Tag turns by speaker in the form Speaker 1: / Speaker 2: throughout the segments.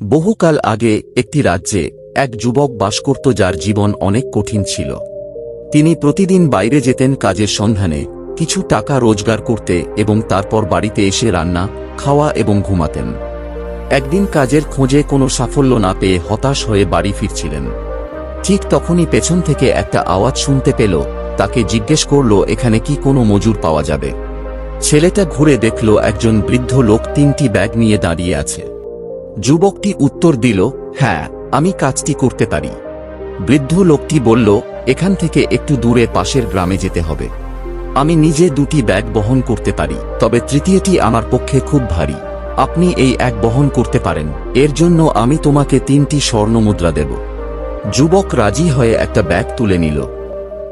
Speaker 1: বহুকাল আগে একটি রাজ্যে এক যুবক বাস করত যার জীবন অনেক কঠিন ছিল। তিনি প্রতিদিন বাইরে যেতেন কাজের সন্ধানে, কিছু টাকা রোজগার করতে এবং তারপর বাড়িতে এসে রান্না, খাওয়া এবং ঘুমাতেন। একদিন কাজের খোঁজে কোনো সাফল্য না পেয়ে হতাশ হয়ে বাড়ি ফিরছিলেন। ঠিক তখনই পেছন থেকে একটা আওয়াজ শুনতে পেল, তাকে জিজ্ঞেস করল, এখানে কি কোনো মজুর পাওয়া যাবে? ছেলেটা ঘুরে দেখল একজন বৃদ্ধ লোক তিনটি ব্যাগ নিয়ে দাঁড়িয়ে আছে। যুবকটি উত্তর দিল হ্যাঁ আমি কাজটি করতে পারি। বৃদ্ধ লোকটি বলল, এখান থেকে একটু দূরে পাশের গ্রামে যেতে হবে। আমি নিজে দুটি ব্যাগ বহন করতে পারি, তবে তৃতীয়টি আমার পক্ষে খুব ভারী। আপনি এই এক বহন করতে পারেন। এর জন্য আমি তোমাকে তিনটি স্বর্ণ মুদ্রা দেব। যুবক রাজি হয়ে একটা ব্যাগ তুলে নিল।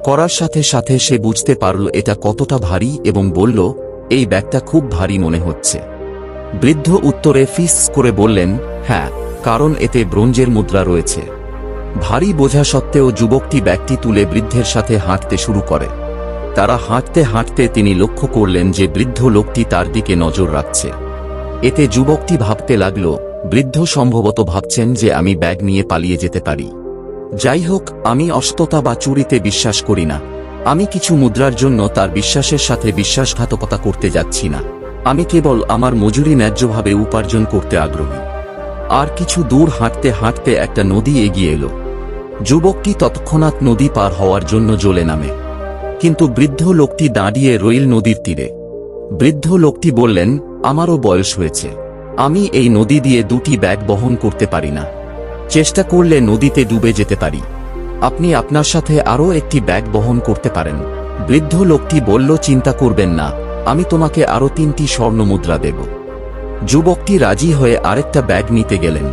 Speaker 1: করার সাথে সাথে সে বুঝতে পারল এটা কতটা ভারী এবং বলল, এই ব্যাগটা খুব ভারী মনে হচ্ছে। বৃদ্ধ উত্তরে ফিস করে বললেন হ্যাঁ কারণ এতে ব্রোঞ্জের মুদ্রা রয়েছে। ভারী বোঝা সত্ত্বেও যুবকটি ব্যাগটি তুলে বৃদ্ধের সাথে হাঁটতে শুরু করে। তারা হাঁটতে হাঁটতে তিনি লক্ষ্য করলেন যে বৃদ্ধ লোকটি তার দিকে নজর রাখছে। এতে যুবকটি ভাবতে লাগল, বৃদ্ধ সম্ভবত ভাবছেন যে আমি ব্যাগ নিয়ে পালিয়ে যেতে পারি। যাই হোক, আমি অস্ততা বা চুরিতে বিশ্বাস করি না। আমি কিছু মুদ্রার জন্য তার বিশ্বাসের সাথে বিশ্বাসঘাতকতা করতে যাচ্ছি না। আমি কেবল আমার মজুরি ন্যায্যভাবে উপার্জন করতে আগ্রহী। আর কিছু দূর হাঁটতে হাঁটতে একটা নদী এগিয়ে এলো। যুবকটি তৎক্ষণাৎ নদী পার হওয়ার জন্য জ্বলে নামে। কিন্তু বৃদ্ধ লোকটি দাঁড়িয়ে রইল নদীর তীরে। বৃদ্ধ লোকটি বললেন, আমারও বয়স হয়েছে। আমি এই নদী দিয়ে দুটি ব্যাগ বহন করতে পারি না। চেষ্টা করলে নদীতে ডুবে যেতে পারি। আপনি আপনার সাথে আরও একটি ব্যাগ বহন করতে পারেন। বৃদ্ধ লোকটি বলল, চিন্তা করবেন না। আমি তোমাকে আরও তিনটি স্বর্ণ মুদ্রা দেব। যুবকটি রাজি হয়ে আরেকটা ব্যাগ নিতে গেলেন।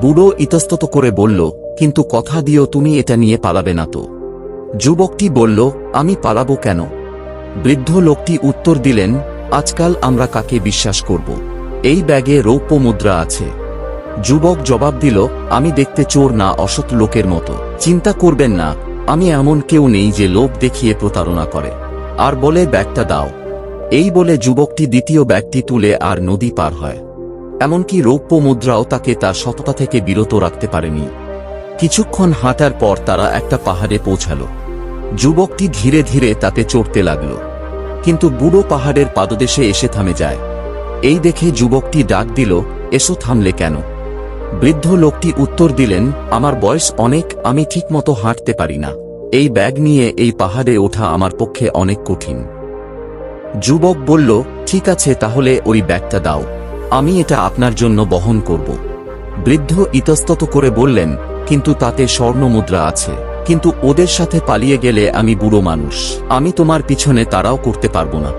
Speaker 1: বুড়ো ইতস্তত করে বলল, কিন্তু কথা দিও, তুমি এটা নিয়ে পালাবে না তো। যুবকটি বলল, আমি পালাবো কেন? বৃদ্ধ লোকটি উত্তর দিলেন, আজকাল আমরা কাকে বিশ্বাস করব? এই ব্যাগে রৌপ্য মুদ্রা আছে। যুবক জবাব দিল, আমি দেখতে চোর না, অসৎ লোকের মতো। চিন্তা করবেন না, আমি এমন কেউ নেই যে লোভ দেখিয়ে প্রতারণা করে। আর বলে, ব্যাগটা দাও। এই বলে যুবকটি দ্বিতীয় ব্যাগটি তুলে আর নদী পার হয়। এমনকি রৌপ্য মুদ্রাও তাকে তার সততা থেকে বিরত রাখতে পারেনি। কিছুক্ষণ হাঁটার পর তারা একটা পাহাড়ে পৌঁছাল। যুবকটি ধীরে ধীরে তাতে চড়তে লাগল। কিন্তু বুড়ো পাহাড়ের পাদদেশে এসে থামে যায়। এই দেখে যুবকটি ডাক দিল, এসো থামলে কেন? বৃদ্ধ লোকটি উত্তর দিলেন, আমার বয়স অনেক, আমি ঠিকমতো হাঁটতে পারি না। এই ব্যাগ নিয়ে এই পাহাড়ে ওঠা আমার পক্ষে অনেক কঠিন। যুবক বলল, ঠিক আছে, তাহলে ওই ব্যাগটা দাও। আমি এটা আপনার জন্য বহন করব। বৃদ্ধ ইতস্তত করে বললেন, কিন্তু তাতে স্বর্ণ মুদ্রা আছে। কিন্তু ওদের সাথে পালিয়ে গেলে আমি বুড়ো মানুষ। আমি তোমার পিছনে তারাও করতে পারব না।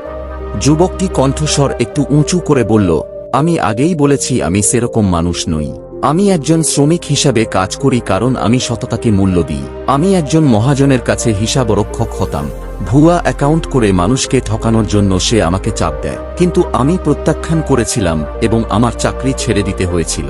Speaker 1: যুবকটি কণ্ঠস্বর একটু উঁচু করে বলল, আমি আগেই বলেছি আমি সেরকম মানুষ নই। আমি একজন শ্রমিক হিসাবে কাজ করি কারণ আমি সততাকে মূল্য দিই। আমি একজন মহাজনের কাছে হিসাবরক্ষক হতাম। ভুয়া অ্যাকাউন্ট করে মানুষকে ঠকানোর জন্য সে আমাকে চাপ দেয়। কিন্তু আমি প্রত্যাখ্যান করেছিলাম এবং আমার চাকরি ছেড়ে দিতে হয়েছিল।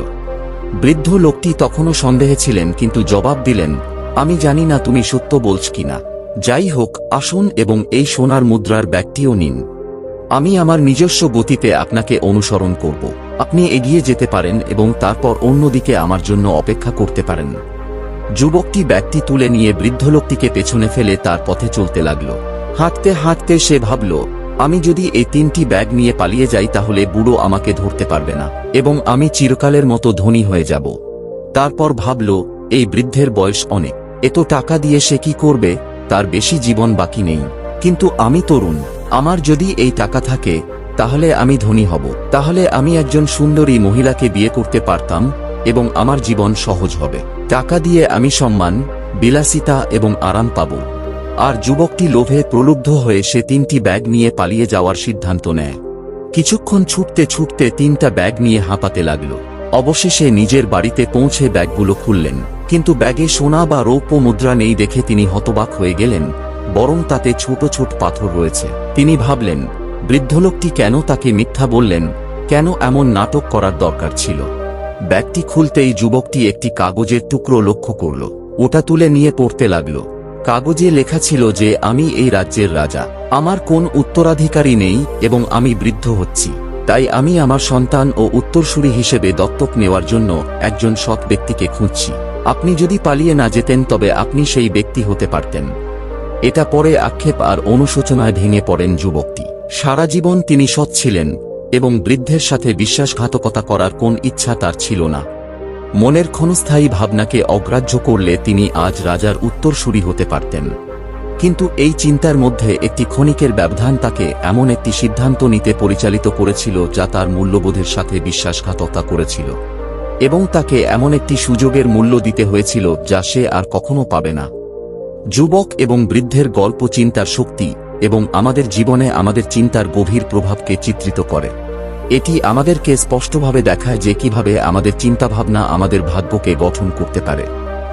Speaker 1: বৃদ্ধ লোকটি তখনও সন্দেহে ছিলেন কিন্তু জবাব দিলেন, আমি জানি না তুমি সত্য বলছ কিনা। যাই হোক, আসুন এবং এই সোনার মুদ্রার ব্যাগটিও নিন। আমি আমার নিজস্ব গতিতে আপনাকে অনুসরণ করব। আপনি এগিয়ে যেতে পারেন এবং তারপর অন্যদিকে আমার জন্য অপেক্ষা করতে পারেন। যুবকটি ব্যাগটি তুলে নিয়ে বৃদ্ধ লোকটিকে পেছনে ফেলে তার পথে চলতে লাগল। হাঁটতে হাঁটতে সে ভাবল, আমি যদি এই তিনটি ব্যাগ নিয়ে পালিয়ে যাই তাহলে বুড়ো আমাকে ধরতে পারবে না এবং আমি চিরকালের মতো ধনী হয়ে যাব। তারপর ভাবল, এই বৃদ্ধের বয়স অনেক এত টাকা দিয়ে সে কি করবে, তার বেশি জীবন বাকি নেই। কিন্তু আমি তরুণ, আমার যদি এই টাকা থাকে, তাহলে আমি ধনী হব। তাহলে আমি একজন সুন্দরী মহিলাকে বিয়ে করতে পারতাম এবং আমার জীবন সহজ হবে। টাকা দিয়ে আমি সম্মান, বিলাসিতা এবং আরাম পাব। আর যুবকটি লোভে প্রলুব্ধ হয়ে সে তিনটি ব্যাগ নিয়ে পালিয়ে যাওয়ার সিদ্ধান্ত নেয়। কিছুক্ষণ ছুটতে ছুটতে তিনটা ব্যাগ নিয়ে হাঁপাতে লাগল। অবশেষে নিজের বাড়িতে পৌঁছে ব্যাগগুলো খুললেন। কিন্তু ব্যাগে সোনা বা রৌপ্য মুদ্রা নেই দেখে তিনি হতবাক হয়ে গেলেন, বরং তাতে ছোট ছোট পাথর রয়েছে। তিনি ভাবলেন, বৃদ্ধলোকটি কেন তাকে মিথ্যা বললেন? কেন এমন নাটক করার দরকার ছিল? ব্যাগটি খুলতেই যুবকটি একটি কাগজের টুকরো লক্ষ্য করল। ওটা তুলে নিয়ে পড়তে লাগল। কাগজে লেখা ছিল যে, আমি এই রাজ্যের রাজা। আমার কোন উত্তরাধিকারী নেই এবং আমি বৃদ্ধ হচ্ছি। তাই আমি আমার সন্তান ও উত্তরসূরি হিসেবে দত্তক নেওয়ার জন্য একজন সৎ ব্যক্তিকে খুঁজছি। আপনি যদি পালিয়ে না যেতেন, তবে আপনি সেই ব্যক্তি হতে পারতেন। এটা পরে আক্ষেপ আর অনুশোচনায় ভেঙে পড়েন যুবকটি। সারা জীবন তিনি সৎ ছিলেন। এবং বৃদ্ধের সাথে বিশ্বাসঘাতকতা করার কোন ইচ্ছা তার ছিল না। মনের ক্ষণস্থায়ী ভাবনাকে অগ্রাহ্য করলে তিনি আজ রাজার উত্তরসূরি হতে পারতেন। কিন্তু এই চিন্তার মধ্যে একটি ক্ষণিকের ব্যবধান তাকে এমন একটি সিদ্ধান্ত নিতে পরিচালিত করেছিল যা তার মূল্যবোধের সাথে বিশ্বাসঘাতকতা করেছিল। এবং তাকে এমন একটি সুযোগের মূল্য দিতে হয়েছিল যা সে আর কখনো পাবে না। যুবক এবং বৃদ্ধের গল্প চিন্তার শক্তি এবং আমাদের জীবনে আমাদের চিন্তার গভীর প্রভাবকে চিত্রিত করে। এটি আমাদেরকে স্পষ্টভাবে দেখায় যে কীভাবে আমাদের চিন্তাভাবনা আমাদের ভাগ্যকে গঠন করতে পারে।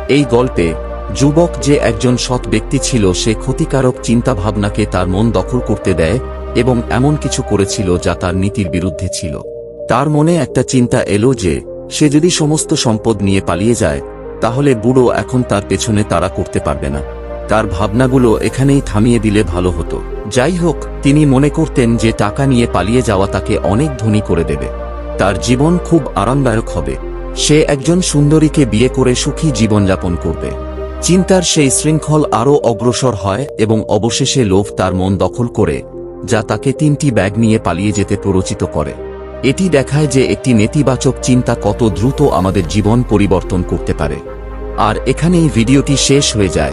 Speaker 1: এই গল্পে যুবক যে একজন সৎ ব্যক্তি ছিল, সে ক্ষতিকারক চিন্তাভাবনাকে তার মন দখল করতে দেয় এবং এমন কিছু করেছিল যা তার নীতির বিরুদ্ধে ছিল। তার মনে একটা চিন্তা এলো যে, সে যদি সমস্ত সম্পদ নিয়ে পালিয়ে যায়, তাহলে বুড়ো এখন তার পেছনে তারা করতে পারবে না। তার ভাবনাগুলো এখানেই থামিয়ে দিলে ভালো হতো। যাই হোক, তিনি মনে করতেন যে টাকা নিয়ে পালিয়ে যাওয়া তাকে অনেক ধনী করে দেবে। তার জীবন খুব আরামদায়ক হবে। সে একজন সুন্দরীকে বিয়ে করে সুখী জীবনযাপন করবে। চিন্তার সেই শৃঙ্খল আরও অগ্রসর হয় এবং অবশেষে লোভ তার মন দখল করে, যা তাকে তিনটি ব্যাগ নিয়ে পালিয়ে যেতে প্ররোচিত করে। এটি দেখায় যে একটি নেতিবাচক চিন্তা কত দ্রুত আমাদের জীবন পরিবর্তন করতে পারে। আর এখানেই ভিডিওটি শেষ হয়ে যায়।